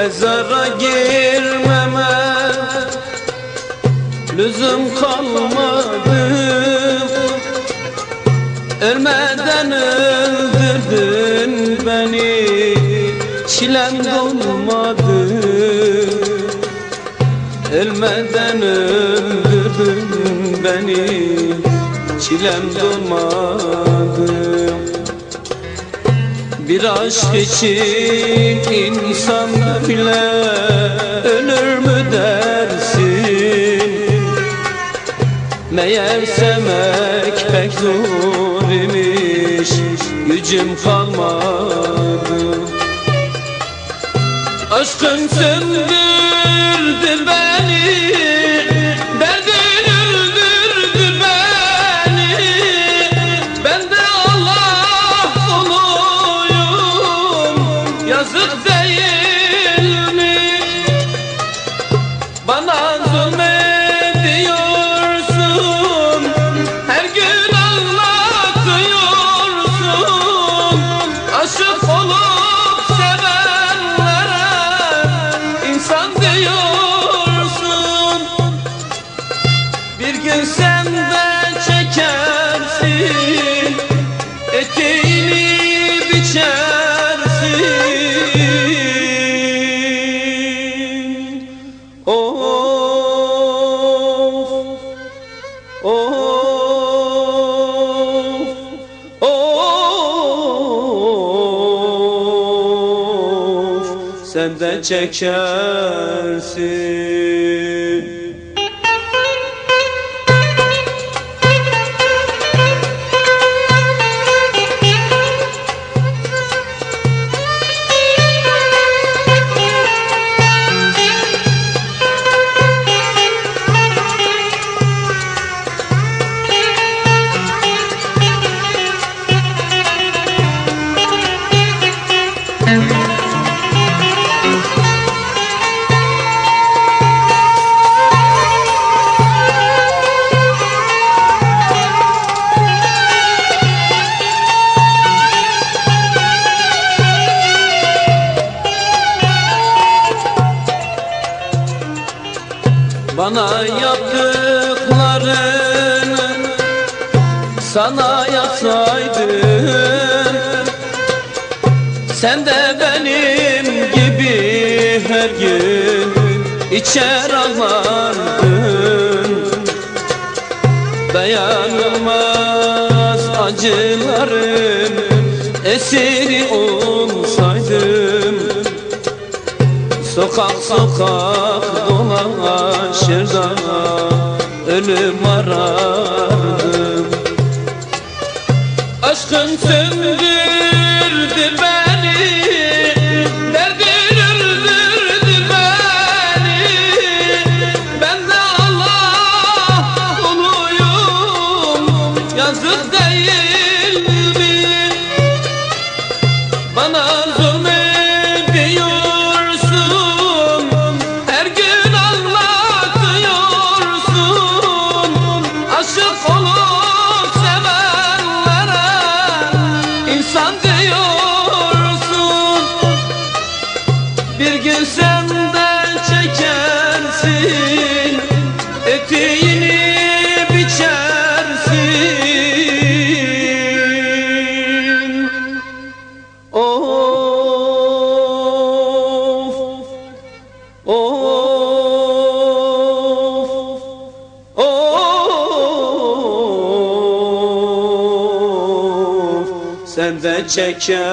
Mezara girmeme Lüzum kalmadı. Ölmeden öldürdün beni Çilem dolmadı. Ölmeden öldürdün beni Çilem dolmadı Bir aşk için insan bile ölür mü dersin? Meğer sevmek pek zor imiş Gücüm kalmadı. Aşkın söndürdü gün sen de çekersin. Eteğini Sen de çekersin Bana yaptıklarını sana yapsaydım Sen de benim gibi her gün içer ağlardın. Dayanılmaz acıların esiri olsaydım Sokak sokak dolaşır da ölüm arardım. Aşkın söndürdü beni Derdin beni. Ben de Allah kuluyum Yazık değil Sen de çekersin